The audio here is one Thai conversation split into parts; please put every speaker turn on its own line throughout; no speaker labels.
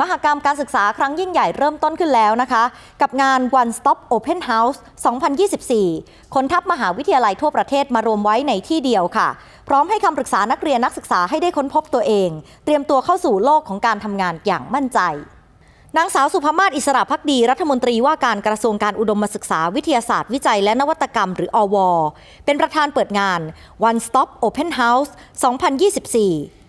มหกรรมการศึกษาครั้งยิ่งใหญ่เริ่มต้นขึ้นแล้วนะคะ กับงาน One Stop Open House 2024 คนทัพมหาวิทยาลัยทั่วประเทศมารวมไว้ในที่เดียวค่ะ พร้อมให้คำปรึกษานักเรียนนักศึกษาให้ได้ค้นพบตัวเอง เตรียมตัวเข้าสู่โลกของการทำงานอย่างมั่นใจนางสาวสุภมาศอิสระพักดีรัฐมนตรีว่าการกระทรวงการอุดมศึกษาวิทยาศาสตร์วิจัยและนวัตกรรมหรืออว เป็นประธานเปิดงาน One Stop Open House 2024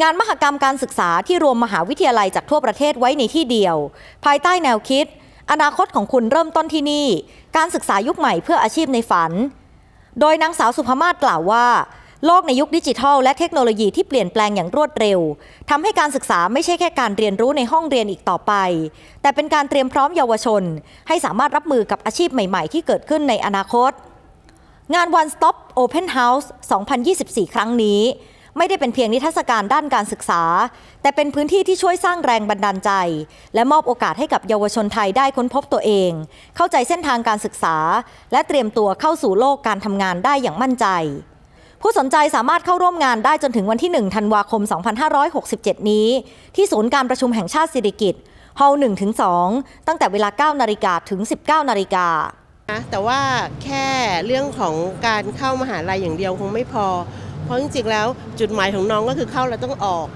งานมหกรรมการศึกษาที่รวมมหาวิทยาลัยจากทั่วประเทศไว้ในที่เดียว ภายใต้แนวคิด อนาคตของคุณเริ่มต้นที่นี่ การศึกษายุคใหม่เพื่ออาชีพในฝัน โดยนางสาวสุภามาศกล่าวว่า โลกในยุคดิจิทัลและเทคโนโลยีที่เปลี่ยนแปลงอย่างรวดเร็วทำให้การศึกษาไม่ใช่แค่การเรียนรู้ในห้องเรียนอีกต่อไป แต่เป็นการเตรียมพร้อมเยาวชน ให้สามารถรับมือกับอาชีพใหม่ๆ ที่เกิดขึ้นในอนาคต งาน One Stop Open House 2024 ครั้งนี้ ไม่ได้เป็นเพียงนิทรรศการด้านการศึกษา แต่เป็นพื้นที่ที่ช่วยสร้างแรงบันดาลใจ และมอบโอกาสให้กับเยาวชนไทยได้ค้นพบตัวเอง เข้าใจเส้นทางการศึกษา และเตรียมตัวเข้าสู่โลกการทำงานได้อย่างมั่นใจ ผู้สนใจสามารถเข้าร่วมงานได้จนถึงวันที่ 1 ธันวาคม 2567 นี้ ที่ศูนย์การประชุมแห่งชาติสิริกิติ์ฮอล1ถึง2ตั้งแต่เวลา 9 นาฬิกาถึง 19 นาฬิกา
นะแต่ว่าแค่เรื่องของการเข้ามหาลัยอย่างเดียวคงไม่พอ ราะจริงๆแล้วจุดหมายของน้องก็คือเข้าแล้วต้องออก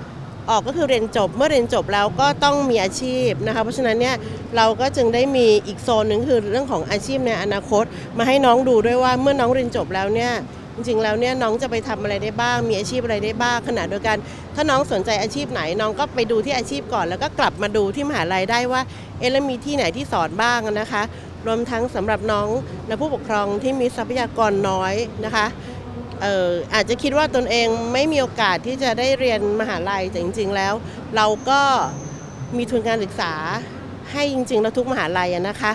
ออกก็คือเรียนจบเมื่อเรียนจบแล้วก็ต้องมีอาชีพนะคะเพราะฉะนั้นเนี่ยเราก็จึงได้มีอีกโซนหนึ่งคือเรื่องของอาชีพในอนาคต มาให้น้องดูด้วยว่าเมื่อน้องเรียนจบแล้วเนี่ยจริงๆแล้วเนี่ยน้องจะไปทำอะไรได้บ้าง มีอาชีพอะไรได้บ้างขณะเดียวกัน ถ้าน้องสนใจอาชีพไหนน้องก็ไปดูที่อาชีพก่อน แล้วก็กลับมาดูที่มหาลัยได้ว่าเอแล้วมีที่ไหนที่สอนบ้างนะคะ รวมทั้งสำหรับน้องและผู้ปกครองที่มีทรัพยากรน้อยนะคะ อออาจจะคิดว่าตนเองไม่มีโอกาสที่จะได้เรียนมหาลัยแต่จริง ๆ แล้ว เราก็มีทุนการศึกษาให้จริงๆแล้วทุกมหาลัยนะคะ